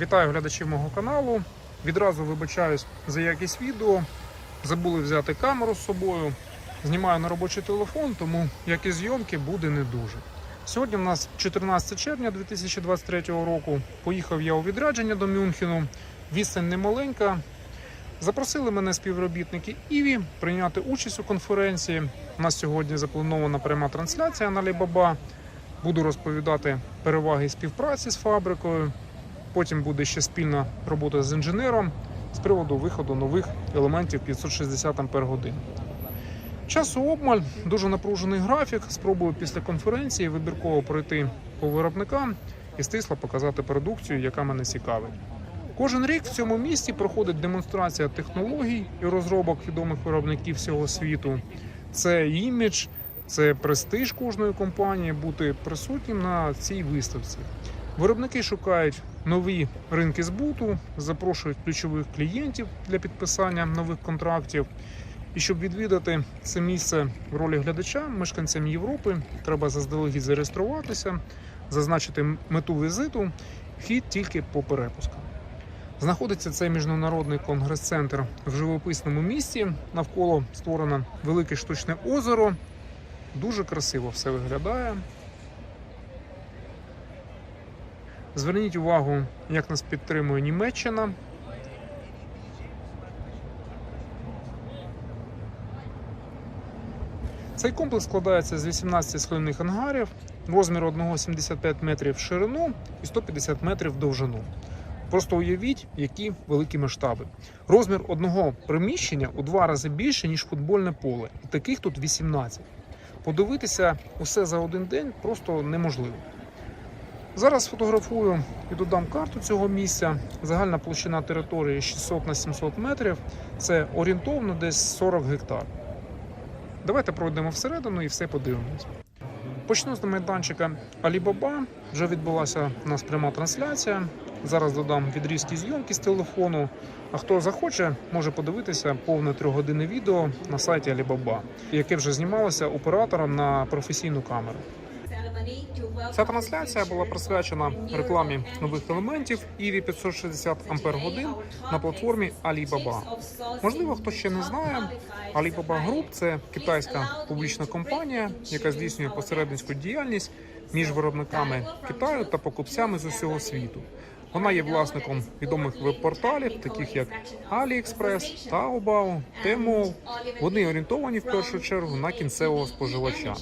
Вітаю глядачів мого каналу. Відразу вибачаюсь за якість відео. Забули взяти камеру з собою. Знімаю на робочий телефон, тому якість зйомки буде не дуже. Сьогодні в нас 14 червня 2023 року. Поїхав я у відрядження до Мюнхену. Відстань немаленька. Запросили мене співробітники Іві прийняти участь у конференції. У нас сьогодні запланована пряма трансляція на Alibaba. Буду розповідати переваги співпраці з фабрикою. Потім буде ще спільна робота з інженером з приводу виходу нових елементів 560 Ампер годин. Часу обмаль, дуже напружений графік. Спробую після конференції вибірково пройти по виробникам і стисло показати продукцію, яка мене цікавить. Кожен рік в цьому місті проходить демонстрація технологій і розробок відомих виробників всього світу. Це імідж, це престиж кожної компанії бути присутнім на цій виставці. Виробники шукають нові ринки збуту, запрошують ключових клієнтів для підписання нових контрактів. І щоб відвідати це місце в ролі глядача, мешканцям Європи треба заздалегідь зареєструватися, зазначити мету візиту, вхід тільки по перепускам. Знаходиться цей міжнародний конгрес-центр в живописному місті. Навколо створено велике штучне озеро. Дуже красиво все виглядає. Зверніть увагу, як нас підтримує Німеччина. Цей комплекс складається з 18 скляних ангарів, розмір одного 75 метрів в ширину і 150 метрів в довжину. Просто уявіть, які великі масштаби. Розмір одного приміщення у два рази більше, ніж футбольне поле. І таких тут 18. Подивитися усе за один день просто неможливо. Зараз сфотографую і додам карту цього місця. Загальна площина території 600 на 700 метрів. Це орієнтовно десь 40 гектар. Давайте пройдемо всередину і все подивимось. Почну з майданчика Alibaba. Вже відбулася у нас пряма трансляція. Зараз додам відрізки зйомки з телефону. А хто захоче, може подивитися повне трьохгодинне відео на сайті Alibaba, яке вже знімалося оператором на професійну камеру. Ця трансляція була присвячена рекламі нових елементів EV 560 Ампер годин на платформі Alibaba. Можливо, хто ще не знає, Alibaba Group – це китайська публічна компанія, яка здійснює посередницьку діяльність між виробниками Китаю та покупцями з усього світу. Вона є власником відомих веб-порталів, таких як AliExpress, Taobao, Tmall. Вони орієнтовані в першу чергу на кінцевого споживача.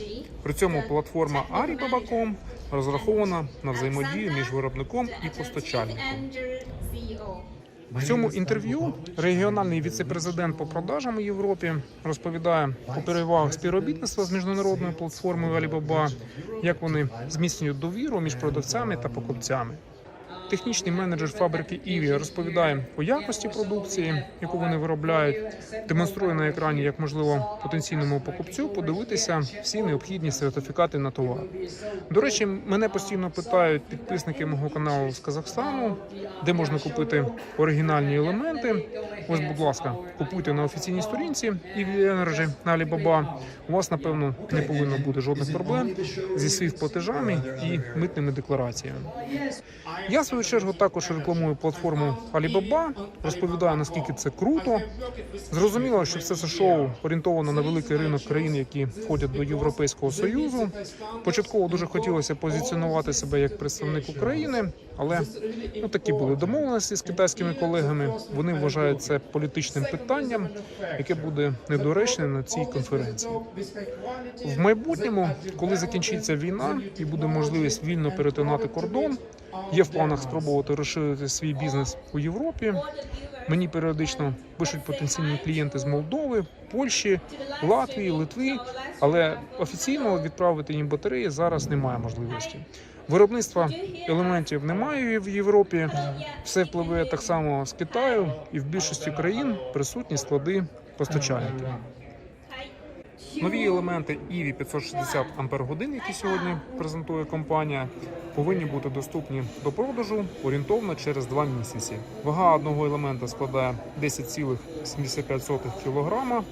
При цьому платформа Alibaba.com розрахована на взаємодію між виробником і постачальником. В цьому інтерв'ю регіональний віце-президент по продажам у Європі розповідає про перевагах співробітництва з міжнародною платформою Alibaba, як вони зміцнюють довіру між продавцями та покупцями. Технічний менеджер фабрики Іві розповідає по якості продукції, яку вони виробляють, демонструє на екрані, як можливо потенційному покупцю подивитися всі необхідні сертифікати на товар. До речі, мене постійно питають підписники мого каналу з Казахстану, де можна купити оригінальні елементи. Ось, будь ласка, купуйте на офіційній сторінці EV Energy на Alibaba. У вас, напевно, не повинно бути жодних проблем зі світ платежами і митними деклараціями. Я свою чергу також рекламую платформу Alibaba, розповідаю наскільки це круто. Зрозуміло, що все це шоу орієнтовано на великий ринок країн, які входять до Європейського союзу. Початково дуже хотілося позиціонувати себе як представник України, але ну такі були домовленості з китайськими колегами. Вони вважають це політичним питанням, яке буде недоречне на цій конференції. В майбутньому, коли закінчиться війна і буде можливість вільно перетинати кордон, є в планах спробувати розширити свій бізнес у Європі. Мені періодично пишуть потенційні клієнти з Молдови, Польщі, Латвії, Литви, але офіційно відправити їм батареї зараз немає можливості. Виробництва елементів немає в Європі. Все впливає так само з Китаю, і в більшості країн присутні склади постачальників. Нові елементи EV 560 Ампер годин, які сьогодні презентує компанія, повинні бути доступні до продажу орієнтовно через два місяці. Вага одного елемента складає 10,75 кг.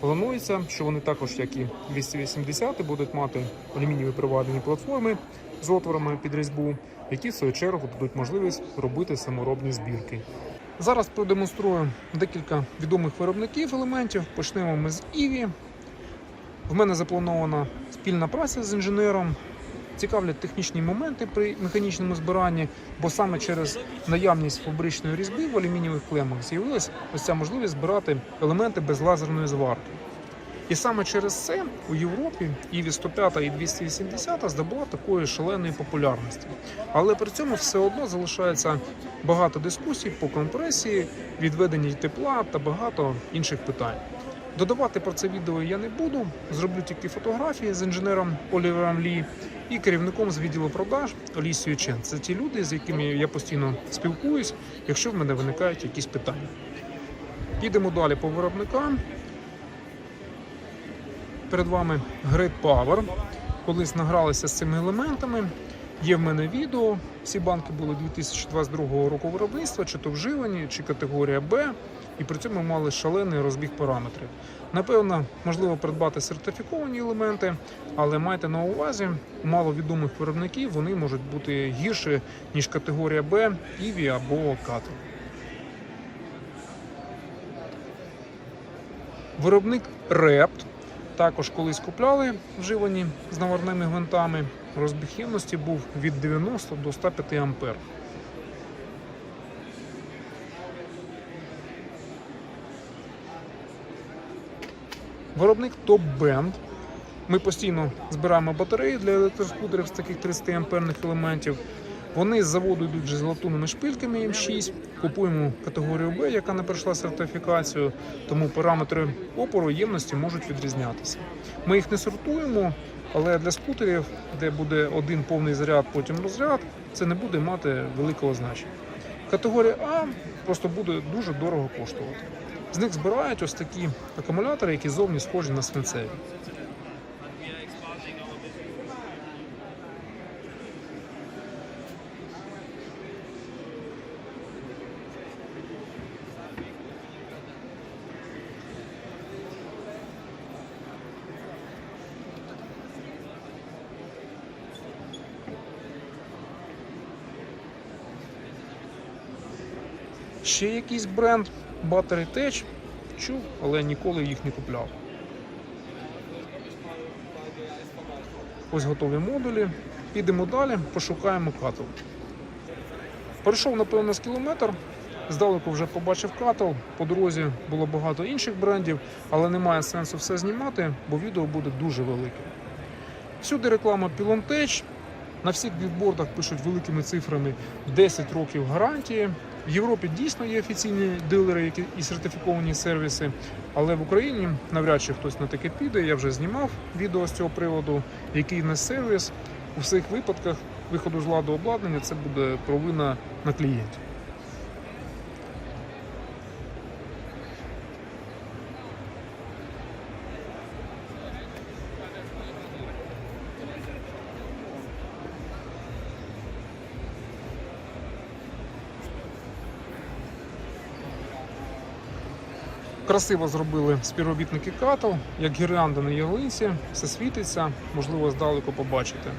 Планується, що вони також, як і 280, будуть мати алюмінієві приварені платформи з отворами під різьбу. які в свою чергу дадуть можливість робити саморобні збірки. Зараз продемонструю декілька відомих виробників елементів. Почнемо ми з Іві. В мене запланована спільна праця з інженером. Цікавлять технічні моменти при механічному збиранні, бо саме через наявність фабричної різьби в алюмінієвих клемах з'явилася ось ця можливість збирати елементи без лазерної зварки. І саме через це у Європі Іві 105 і 280 здобула такої шаленої популярності. Але при цьому все одно залишається багато дискусій по компресії, відведенні тепла та багато інших питань. Додавати про це відео я не буду. Зроблю тільки фотографії з інженером Олівером Лі і керівником з відділу продаж Олісією Чен. Це ті люди, з якими я постійно спілкуюсь, якщо в мене виникають якісь питання. Підемо далі по виробникам. Перед вами Great Power. Колись награлися з цими елементами. Є в мене відео. Всі банки були 2022 року виробництва, чи то вживані, чи категорія Б, і при цьому мали шалений розбіг параметрів. Напевно, можливо придбати сертифіковані елементи, але майте на увазі, у маловідомих виробників вони можуть бути гірші, ніж категорія Б, Іві або Кату. Виробник Репт також колись купляли вживані з наварними гвинтами. Розбіг ємності був від 90 до 105 ампер. Виробник Top Band. Ми постійно збираємо батареї для електроскутерів з таких 30 амперних елементів. Вони з заводу йдуть вже з латунними шпильками М6. Купуємо категорію Б, яка не пройшла сертифікацію, тому параметри опору ємності можуть відрізнятися. Ми їх не сортуємо, але для скутерів, де буде один повний заряд, потім розряд, це не буде мати великого значення. Категорія А просто буде дуже дорого коштувати. З них збирають ось такі акумулятори, які зовні схожі на свинцеві. Ще якийсь бренд Battery Tech чув, але ніколи їх не купляв. Ось готові модулі. Підемо далі, пошукаємо катл. Перейшов, напевно, з кілометр. Здалеку вже побачив катл. По дорозі було багато інших брендів, але немає сенсу все знімати, бо відео буде дуже велике. Всюди реклама Pilontech. На всіх білбордах пишуть великими цифрами 10 років гарантії. В Європі дійсно є офіційні дилери які і сертифіковані сервіси, але в Україні навряд чи хтось на таке піде. Я вже знімав відео з цього приводу, який не сервіс. У всіх випадках виходу з ладу обладнання це буде провина на клієнті. Красиво зробили співробітники Катл, як гірлянда на ялинці, все світиться, можливо, здалеку побачити.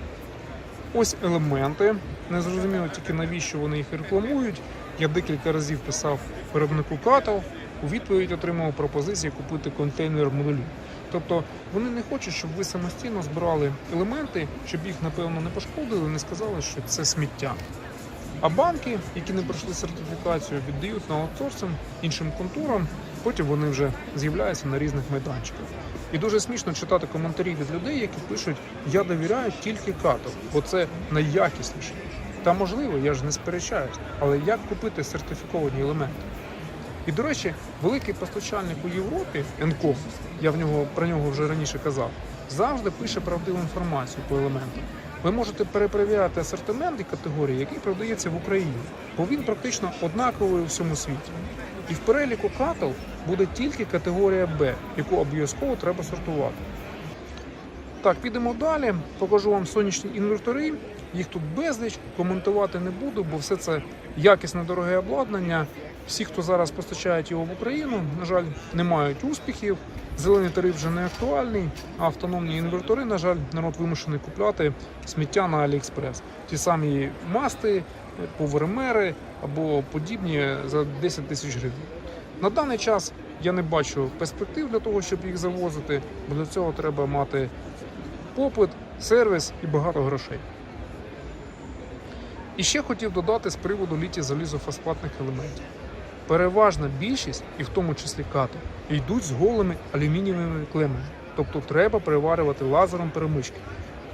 Ось елементи. Не зрозуміло тільки навіщо вони їх рекламують. Я декілька разів писав виробнику Катл, у відповідь отримав пропозицію купити контейнер модулів. Тобто вони не хочуть, щоб ви самостійно збирали елементи, щоб їх, напевно, не пошкодили, не сказали, що це сміття. А банки, які не пройшли сертифікацію, віддають на аутсорсинг іншим конторам. Потім вони вже з'являються на різних майданчиках. І дуже смішно читати коментарі від людей, які пишуть: Я довіряю тільки кату, бо це найякісніше. Та можливо, я ж не сперечаюсь, але як купити сертифіковані елементи? І до речі, великий постачальник у Європі, Енком, я в нього про нього вже раніше казав, завжди пише правдиву інформацію по елементам. Ви можете перепровіряти асортимент і категорії, який продається в Україні, бо він практично однаковий у всьому світі. І в переліку катл буде тільки категорія Б, яку обов'язково треба сортувати. Так, підемо далі. Покажу вам сонячні інвертори. Їх тут безліч, коментувати не буду, бо все це якісне дороге обладнання. Всі, хто зараз постачають його в Україну, на жаль, не мають успіхів. Зелений тариф вже не актуальний, а автономні інвертори, на жаль, народ вимушений купляти сміття на Аліекспрес. Ті самі масти, повермери або подібні за 10 тисяч гривень. На даний час я не бачу перспектив для того, щоб їх завозити, бо для цього треба мати попит, сервіс і багато грошей. І ще хотів додати з приводу літі залізофосфатних елементів. Переважна більшість, і в тому числі кати, йдуть з голими алюмінієвими клемами, тобто треба переварювати лазером перемички.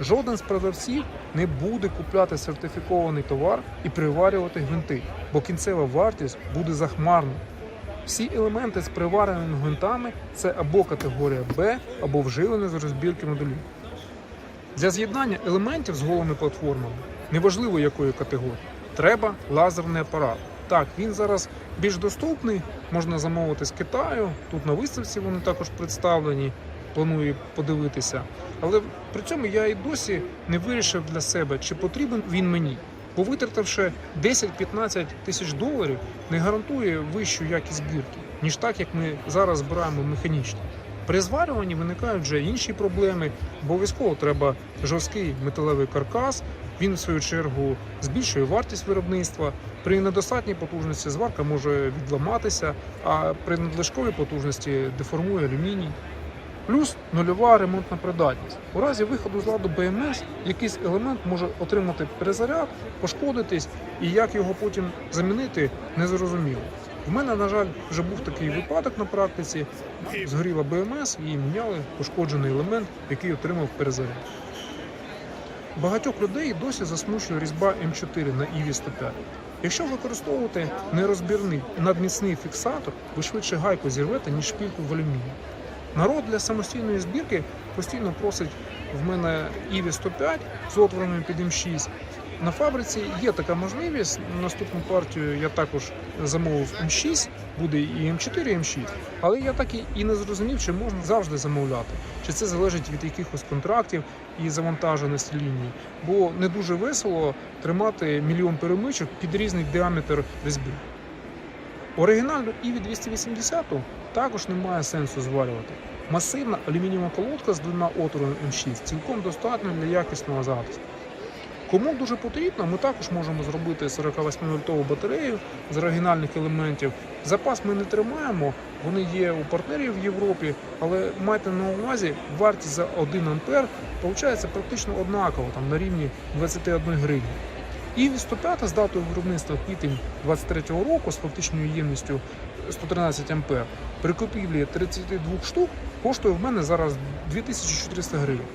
Жоден з продавців не буде купляти сертифікований товар і приварювати гвинти, бо кінцева вартість буде захмарна. Всі елементи з привареними гвинтами це або категорія Б, або вживлені з розбірки моделів. Для з'єднання елементів з голими платформами, неважливо якої категорії, треба лазерний апарат. Так, він зараз більш доступний, можна замовити з Китаю. Тут на виставці вони також представлені. Планую подивитися. Але при цьому я і досі не вирішив для себе, чи потрібен він мені. Бо витративши 10-15 тисяч доларів, не гарантує вищу якість збірки, ніж так, як ми зараз збираємо механічно. При зварюванні виникають вже інші проблеми. Обов'язково треба жорсткий металевий каркас. Він, в свою чергу, збільшує вартість виробництва. При недостатній потужності зварка може відламатися, а при надлишковій потужності деформує алюміній. Плюс нульова ремонтна придатність. У разі виходу з ладу БМС якийсь елемент може отримати перезаряд, пошкодитись, і як його потім замінити, незрозуміло. В мене, на жаль, вже був такий випадок на практиці. Згоріла БМС і міняли пошкоджений елемент, який отримав перезаряд. Багатьох людей досі засмучує різьба М4 на ІВІ 105. Якщо використовувати нерозбірний надміцний фіксатор, ви швидше гайку зірвете, ніж шпільку в алюмінії. Народ для самостійної збірки постійно просить в мене ІВІ 105 з отворами під М6. На фабриці є така можливість. Наступну партію я також замовив М6, буде і М4, і М6. Але я так і- не зрозумів, чи можна завжди замовляти, чи це залежить від якихось контрактів і завантаженості лінії. Бо не дуже весело тримати мільйон перемичок під різний діаметр різьби. Оригінальну ІВІ 280 також немає сенсу зварювати. Масивна алюмінієва колодка з двома отворами М6 цілком достатньо для якісного захисту. Кому дуже потрібно, ми також можемо зробити 48-вольтову батарею з оригінальних елементів. Запас ми не тримаємо, вони є у партнерів в Європі, але майте на увазі, вартість за 1 ампер виходить практично однаково, там на рівні 21 гривні. І 105 з датою виробництва квітень 23 року з фактичною ємністю 113 ампер при купівлі 32 штук коштує в мене зараз 2400 гривень.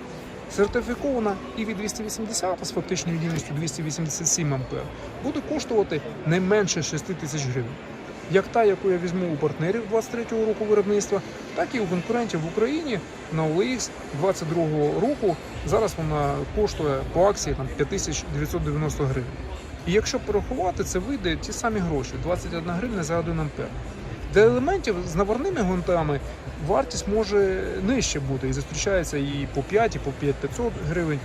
Сертифікована ІВІ 280 з фактичною ємністю 287 ампер буде коштувати не менше 6 тисяч гривень. Як та, яку я візьму у партнерів 23-го року виробництва, так і у конкурентів в Україні на OLX 22-го року. Зараз вона коштує по акції там 5990 гривень. І якщо порахувати, це вийде ті самі гроші 21 гривня за 1 ампер. Для елементів з наварними гвинтами вартість може нижче бути і зустрічається і по 5, і по 5500 гривень.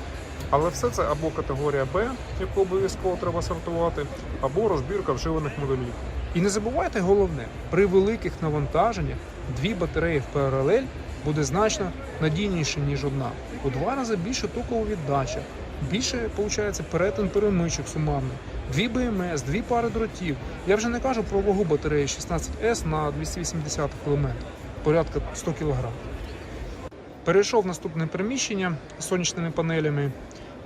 Але все це або категорія Б, яку обов'язково треба сортувати, або розбірка вживаних моделів. І не забувайте головне, при великих навантаженнях дві батареї в паралель буде значно надійніше, ніж одна. У два рази більше токова віддача, більше виходить перетин перемичок сумарний, дві БМС, дві пари дротів. Я вже не кажу про вагу батареї 16С на 280 елемент, порядка 100 кг. Перейшов в наступне приміщення з сонячними панелями.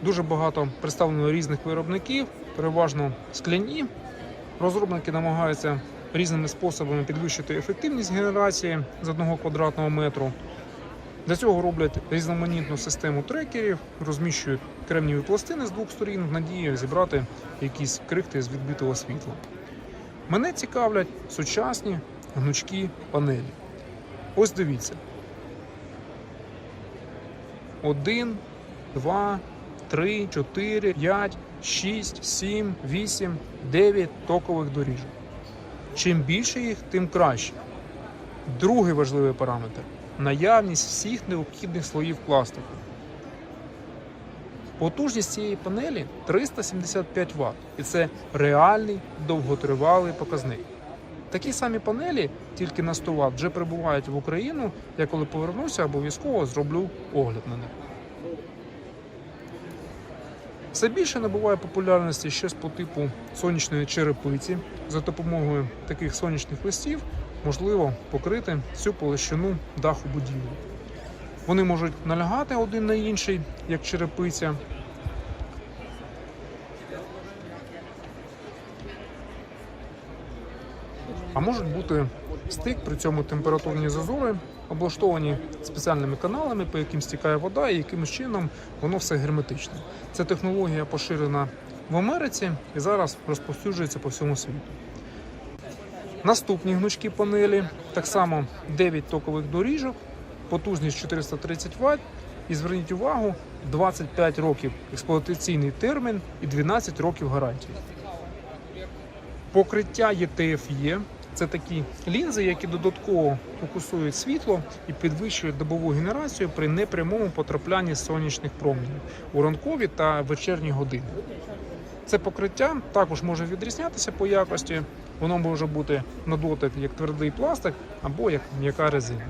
Дуже багато представлено різних виробників, переважно скляні. Розробники намагаються різними способами підвищити ефективність генерації з одного квадратного метру. Для цього роблять різноманітну систему трекерів, розміщують кремніві пластини з двох сторін в надії зібрати якісь крихти з відбитого світла. Мене цікавлять сучасні гнучкі панелі. Ось дивіться. Один, два, три, чотири, п'ять, шість, сім, вісім, дев'ять токових доріжок. Чим більше їх, тим краще. Другий важливий параметр наявність всіх необхідних слоїв пластику. Потужність цієї панелі 375 Вт, і це реальний довготривалий показник. Такі самі панелі, тільки на 100 Вт, вже прибувають в Україну. Я коли повернуся, обов'язково зроблю огляд на них. Все більше набуває популярності щось по типу сонячної черепиці. За допомогою таких сонячних листів можливо покрити всю площину даху будівлі. Вони можуть налягати один на інший, як черепиця. А можуть бути стик, при цьому температурні зазори облаштовані спеціальними каналами, по яким стікає вода, і якимось чином воно все герметичне. Ця технологія поширена в Америці і зараз розповсюджується по всьому світу. Наступні гнучкі панелі так само 9 токових доріжок, потужність 430 Вт. І зверніть увагу, 25 років експлуатаційний термін і 12 років гарантії. Покриття ЄТФ-Є це такі лінзи, які додатково фокусують світло і підвищують добову генерацію при непрямому потраплянні сонячних променів у ранкові та вечірні години. Це покриття також може відрізнятися по якості. Воно може бути на дотик як твердий пластик або як м'яка резина.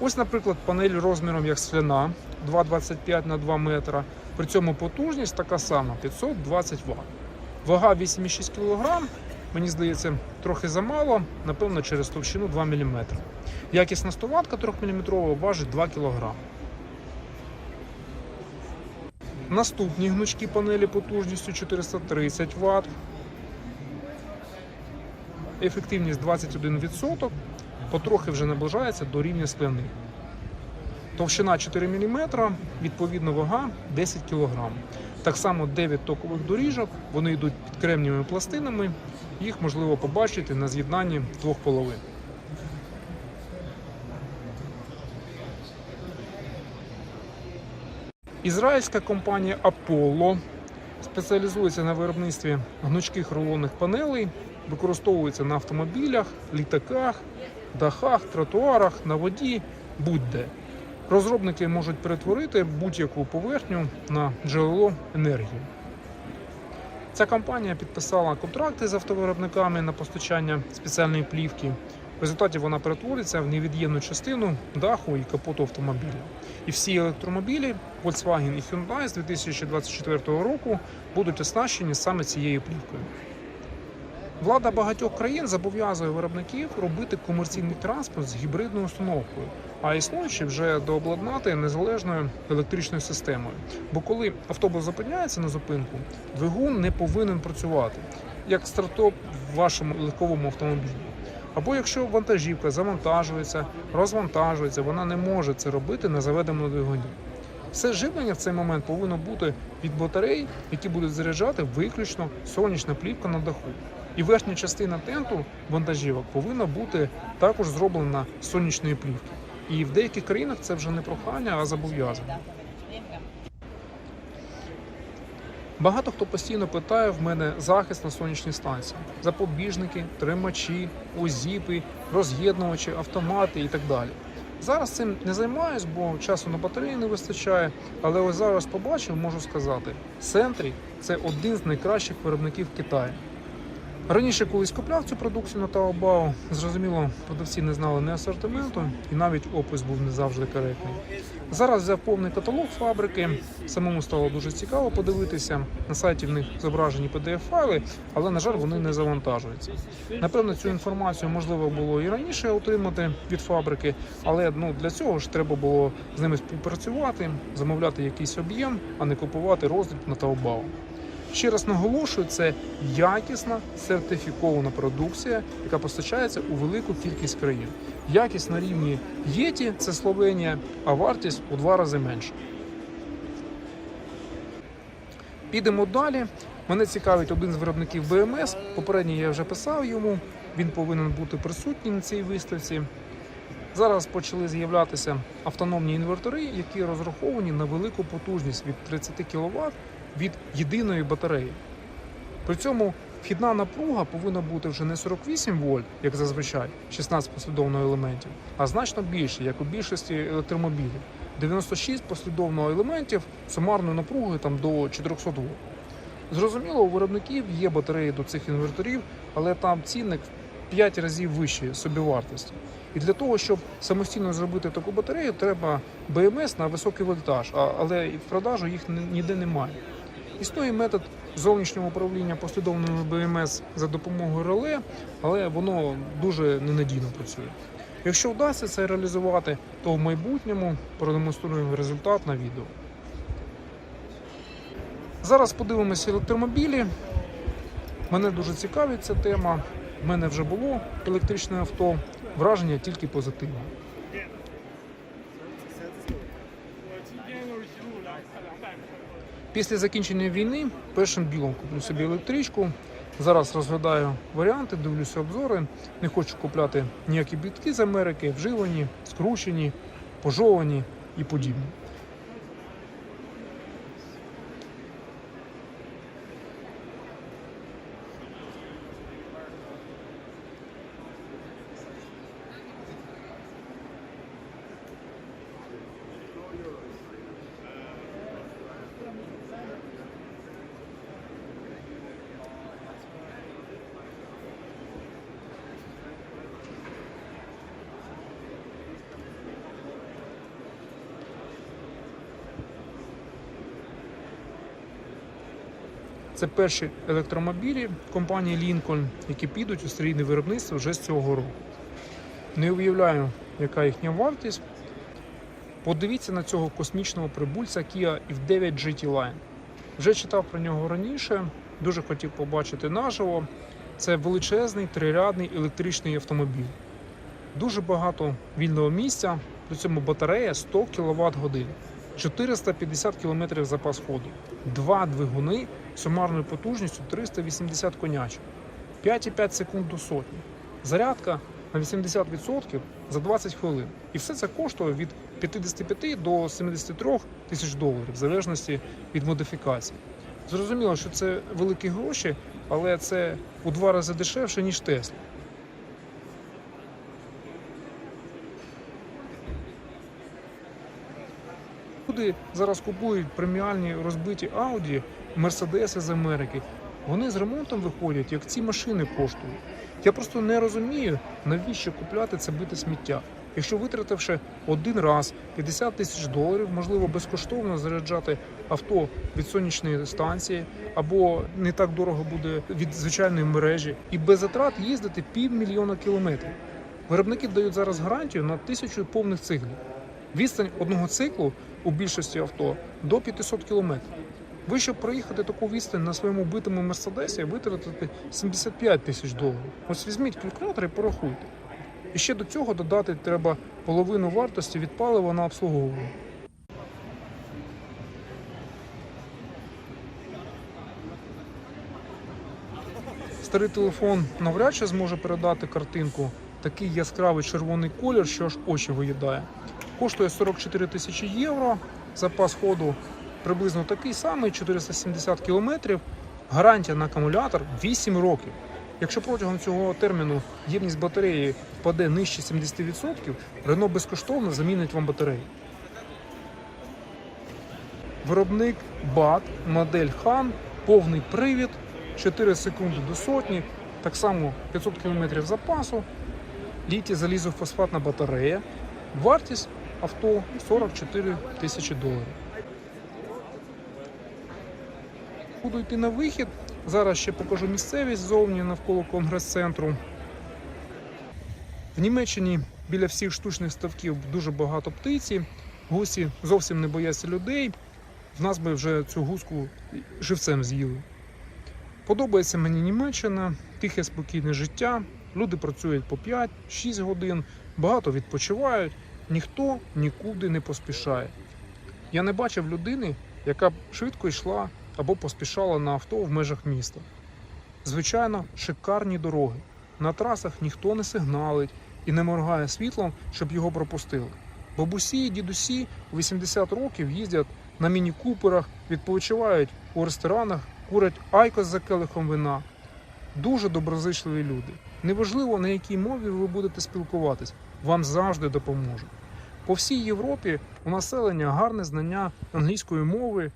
Ось, наприклад, панель розміром як скляна 2,25 на 2 метра. При цьому потужність така сама 520 Вт. Вага 8,6 кг. Мені здається, трохи замало, напевно, через товщину 2 мм. Якісна стоватка 3 мм важить 2 кг. Наступні гнучкі панелі потужністю 430 Вт. Ефективність 21%, потрохи вже наближається до рівня скляних. Товщина 4 мм, відповідно вага 10 кг. Так само 9 токових доріжок, вони йдуть під кремнієвими пластинами, їх можливо побачити на з'єднанні двох половин. Ізраїльська компанія Apollo спеціалізується на виробництві гнучких рулонних панелей, використовується на автомобілях, літаках, дахах, тротуарах, на воді, будь-де. Розробники можуть перетворити будь-яку поверхню на джерело енергії. Ця компанія підписала контракти з автовиробниками на постачання спеціальної плівки. В результаті вона перетвориться в невід'ємну частину даху і капоту автомобіля. І всі електромобілі Volkswagen і Hyundai з 2024 року будуть оснащені саме цією плівкою. Влада багатьох країн зобов'язує виробників робити комерційний транспорт з гібридною установкою, а існуючи вже дообладнати незалежною електричною системою. Бо коли автобус зупиняється на зупинку, двигун не повинен працювати як стартоп в вашому легковому автомобілі. Або якщо вантажівка завантажується, розвантажується, вона не може це робити на заведеному двигуні. Все живлення в цей момент повинно бути від батарей, які будуть заряджати виключно сонячна плівка на даху. І верхня частина тенту вантажівок повинна бути також зроблена з сонячної плівки. І в деяких країнах це вже не прохання, а зобов'язання. Багато хто постійно питає в мене захист на сонячній станції, запобіжники, тримачі, озіпи, роз'єднувачі, автомати і так далі. Зараз цим не займаюсь, бо часу на батареї не вистачає. Але ось зараз побачив, можу сказати, Сентрі це один з найкращих виробників Китаю. Раніше колись купляв цю продукцію на Taobao, зрозуміло, продавці не знали не асортименту і навіть опис був не завжди коректний. Зараз взяв повний каталог фабрики, самому стало дуже цікаво подивитися. На сайті в них зображені PDF-файли, але, на жаль, вони не завантажуються. Напевно, цю інформацію можливо було і раніше отримати від фабрики, але ну, для цього ж треба було з ними співпрацювати, замовляти якийсь об'єм, а не купувати роздріб на Taobao. Ще раз наголошую, це якісна сертифікована продукція, яка постачається у велику кількість країн. Якість на рівні ЄТІ це Словенія, а вартість у два рази менша. Підемо далі. Мене цікавить один з виробників БМС. Попередній я вже писав йому. Він повинен бути присутній на цій виставці. Зараз почали з'являтися автономні інвертори, які розраховані на велику потужність від 30 кВт від єдиної батареї. При цьому вхідна напруга повинна бути вже не 48 вольт, як зазвичай, 16 послідовно елементів, а значно більше, як у більшості електромобілів. 96 послідовно елементів сумарною напругою там до 400 вольт. Зрозуміло, у виробників є батареї до цих інверторів, але там цінник в 5 разів вищий собівартості. І для того, щоб самостійно зробити таку батарею, треба БМС на високий вольтаж, але в продажу їх ніде немає. Існує метод зовнішнього управління послідовними БМС за допомогою реле, але воно дуже ненадійно працює. Якщо вдасться це реалізувати, то в майбутньому продемонструємо результат на відео. Зараз подивимося електромобілі. Мене дуже цікавить ця тема. В мене вже було електричне авто. Враження тільки позитивне. Після закінчення війни першим ділом куплю собі електричку. Зараз розглядаю варіанти, дивлюся обзори. Не хочу купляти ніякі бітки з Америки, вживані, скручені, пожовані і подібні. Це перші електромобілі компанії Lincoln, які підуть у серійне виробництво вже з цього року. Не уявляю, яка їхня вартість. Подивіться на цього космічного прибульця Kia EV9 GT Line. Вже читав про нього раніше, дуже хотів побачити наживо. Це величезний трирядний електричний автомобіль. Дуже багато вільного місця, при цьому батарея 100 кВт годин, 450 км запас ходу, два двигуни сумарною потужністю 380 конячок, 5,5 секунд до сотні. Зарядка на 80% за 20 хвилин. І все це коштує від 55 до 73 тисяч доларів, в залежності від модифікації. Зрозуміло, що це великі гроші, але це у два рази дешевше, ніж Тесла. Люди зараз купують преміальні розбиті Audi, Мерседеси з Америки. Вони з ремонтом виходять, як ці машини коштують. Я просто не розумію, навіщо купляти це бите сміття. Якщо витративши один раз 50 тисяч доларів, можливо безкоштовно заряджати авто від сонячної станції, або не так дорого буде від звичайної мережі, і без затрат їздити півмільйона кілометрів. Виробники дають зараз гарантію на тисячу повних циклів. Відстань одного циклу у більшості авто до 500 кілометрів. Ви, щоб проїхати таку відстань на своєму битому мерседесі, витратите 75 тисяч доларів. Ось візьміть калькулятор і порахуйте. І ще до цього додати треба половину вартості від палива на обслуговування. Старий телефон навряд чи зможе передати картинку. Такий яскравий червоний колір, що аж очі виїдає. Коштує 44 тисячі євро. Запас ходу приблизно такий самий 470 кілометрів. Гарантія на акумулятор 8 років. Якщо протягом цього терміну ємність батареї впаде нижче 70%, Renault безкоштовно замінить вам батарею. Виробник BAT, модель Han, повний привід, 4 секунди до сотні, так само 500 км запасу, літій залізофосфатна батарея. Вартість авто 44 тисячі доларів. Буду йти на вихід. Зараз ще покажу місцевість зовні навколо конгрес-центру. В Німеччині біля всіх штучних ставків дуже багато птиці. Гусі зовсім не бояться людей. В нас би вже цю гуску живцем з'їли. Подобається мені Німеччина, тихе спокійне життя. Люди працюють по 5-6 годин, багато відпочивають, ніхто нікуди не поспішає. Я не бачив людини, яка б швидко йшла або поспішала на авто в межах міста. Звичайно, шикарні дороги. На трасах ніхто не сигналить і не моргає світлом, щоб його пропустили. Бабусі і дідусі у 80 років їздять на міні-куперах, відпочивають у ресторанах курять айкос за келихом вина. Дуже доброзичливі люди. Неважливо, на якій мові ви будете спілкуватись, вам завжди допоможуть. По всій Європі у населення гарне знання англійської мови.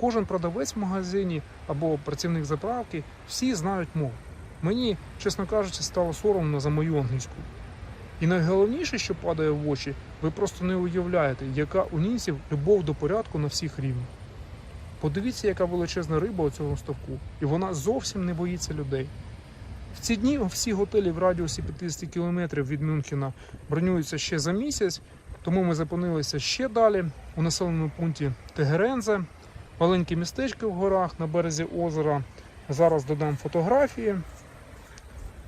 Кожен продавець в магазині або працівник заправки всі знають мову. Мені, чесно кажучи, стало соромно за мою англійську. І найголовніше, що падає в очі, ви просто не уявляєте, яка у німців любов до порядку на всіх рівнях. Подивіться, яка величезна риба у цьому ставку, і вона зовсім не боїться людей. В ці дні всі готелі в радіусі 50 км від Мюнхена бронюються ще за місяць, тому ми зупинилися ще далі у населеному пункті Тегерензе, маленьке містечко в горах на березі озера. Зараз додам фотографії.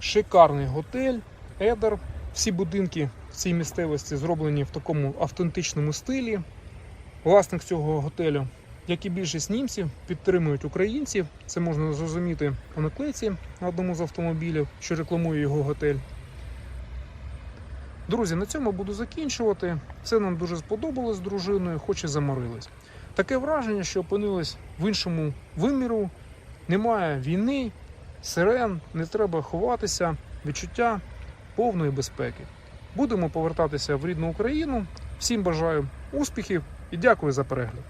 Шикарний готель, Едер. Всі будинки в цій місцевості зроблені в такому автентичному стилі. Власник цього готелю, як і більшість німців, підтримують українців. Це можна зрозуміти по наклейці на одному з автомобілів, що рекламує його готель. Друзі, на цьому буду закінчувати. Все нам дуже сподобалось з дружиною, хоч і заморились. Таке враження, що опинились в іншому виміру, немає війни, сирен, не треба ховатися, відчуття повної безпеки. Будемо повертатися в рідну Україну. Всім бажаю успіхів і дякую за перегляд.